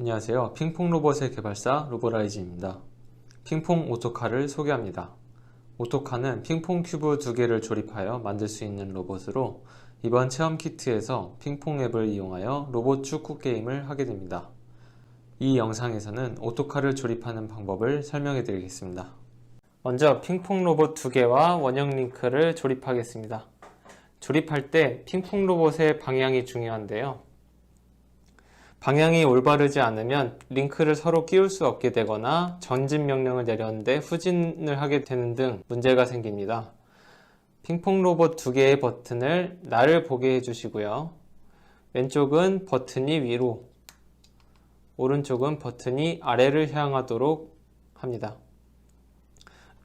안녕하세요. 핑퐁 로봇의 개발사 로보라이즈입니다. 핑퐁 오토카를 소개합니다. 오토카는 핑퐁 큐브 두 개를 조립하여 만들 수 있는 로봇으로 이번 체험 키트에서 핑퐁 앱을 이용하여 로봇 축구 게임을 하게 됩니다. 이 영상에서는 오토카를 조립하는 방법을 설명해 드리겠습니다. 먼저 핑퐁 로봇 두 개와 원형 링크를 조립하겠습니다. 조립할 때 핑퐁 로봇의 방향이 중요한데요. 방향이 올바르지 않으면 링크를 서로 끼울 수 없게 되거나 전진 명령을 내렸는데 후진을 하게 되는 등 문제가 생깁니다. 핑퐁 로봇 두 개의 버튼을 나를 보게 해주시고요. 왼쪽은 버튼이 위로, 오른쪽은 버튼이 아래를 향하도록 합니다.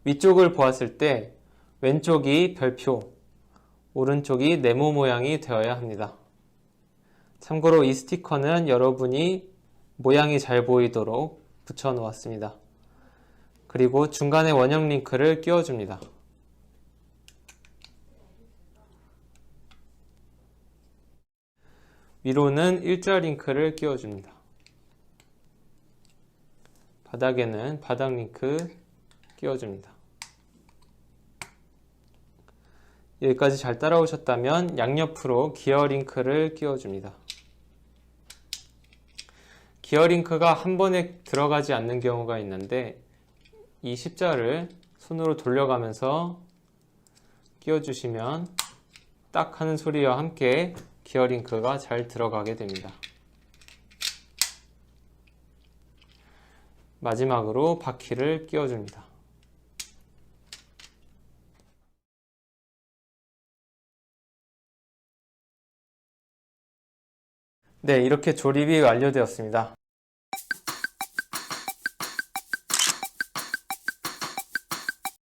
위쪽을 보았을 때 왼쪽이 별표, 오른쪽이 네모 모양이 되어야 합니다. 참고로 이 스티커는 여러분이 모양이 잘 보이도록 붙여 놓았습니다. 그리고 중간에 원형 링크를 끼워줍니다. 위로는 일자 링크를 끼워줍니다. 바닥에는 바닥 링크 끼워줍니다. 여기까지 잘 따라오셨다면 양옆으로 기어 링크를 끼워줍니다. 기어 링크가 한 번에 들어가지 않는 경우가 있는데 이 십자를 손으로 돌려가면서 끼워주시면 딱 하는 소리와 함께 기어 링크가 잘 들어가게 됩니다. 마지막으로 바퀴를 끼워줍니다. 네, 이렇게 조립이 완료되었습니다.